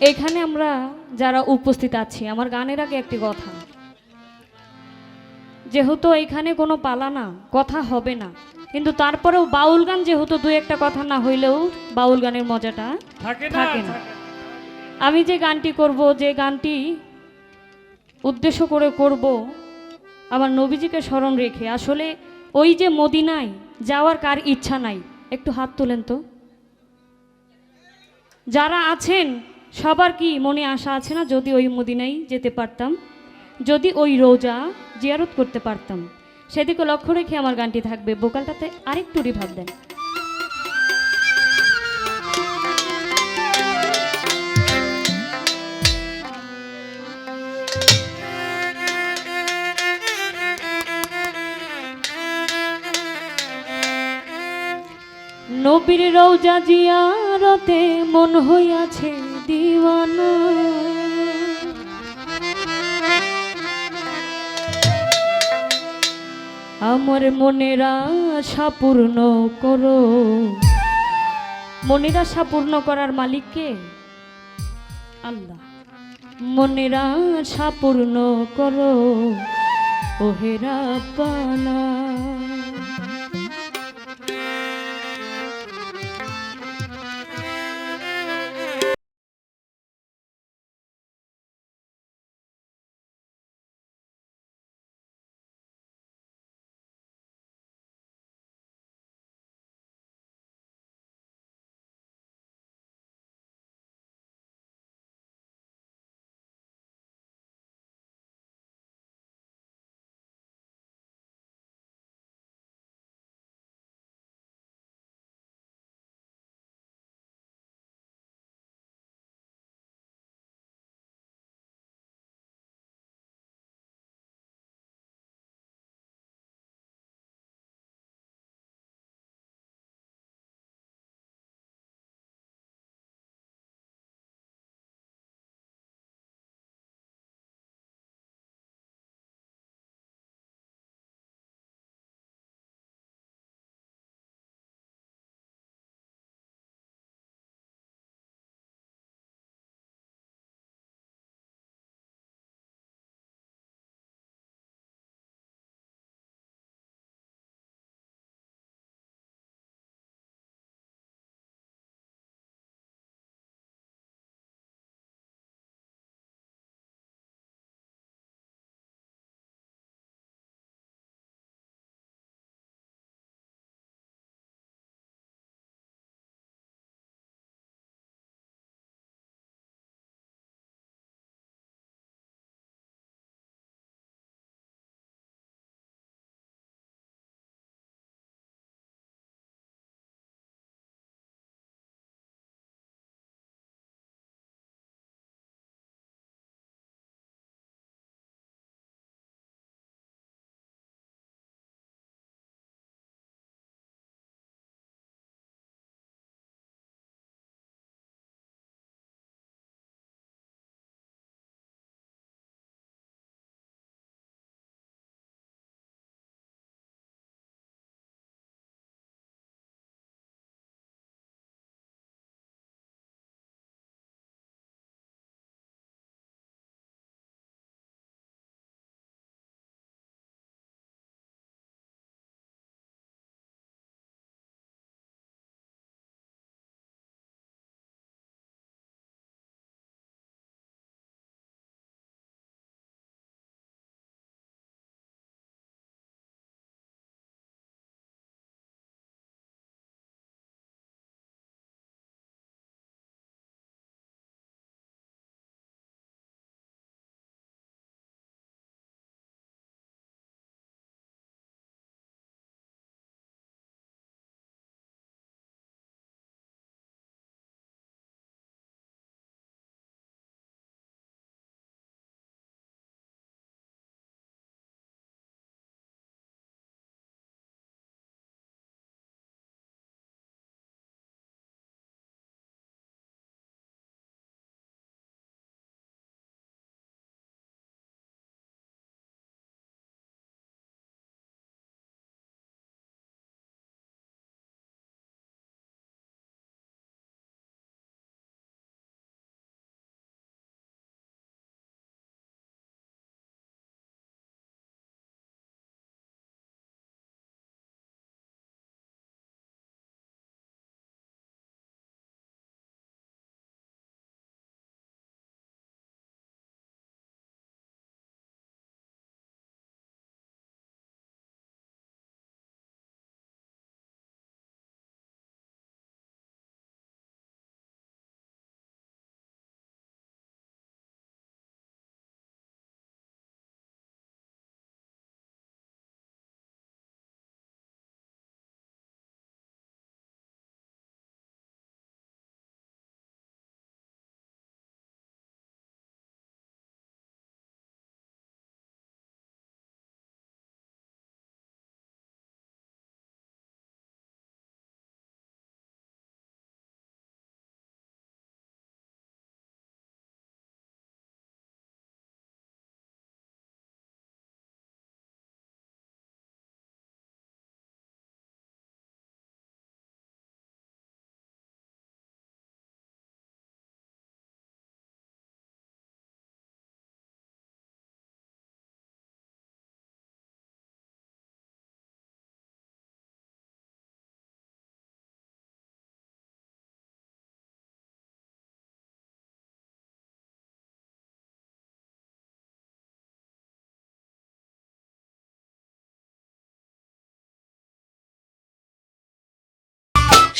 এখানে আমরা যারা উপস্থিত আছি আমার গানের আগে একটি কথা। যেহেতু এখানে কোনো পালা না কথা হবে না কিন্তু তারপরেও বাউল গান যেহেতু দু একটা কথা না হইলেও বাউল গানের মজাটা থাকে না আমি যে গানটি করব যে গানটি উদ্দেশ্য করে করব আমার নবীজিকে স্মরণ রেখে আসলে ওই যে মদিনায় যাওয়ার কার ইচ্ছা নাই? একটু হাত তোলেন তো। যারা আছেন সবার কি মনে আশা আছে না যদি ওই মদিনায় যেতে পারতাম? যদি ওই রোজা জিয়ারত করতে পারতাম? সেদিকে লক্ষ্য রেখে আমার গানটি থাকবে। বোকালটাতে আরেকটু রিভাব দেন। নবীর রৌজা জিয়ারতে মন হইয়াছে দিওয়ানা। আমার মনের আশা পূর্ণ করো। মনের আশা পূর্ণ করার মালিককে আল্লাহ। মনের আশা পূর্ণ করো। ওহেরা পানা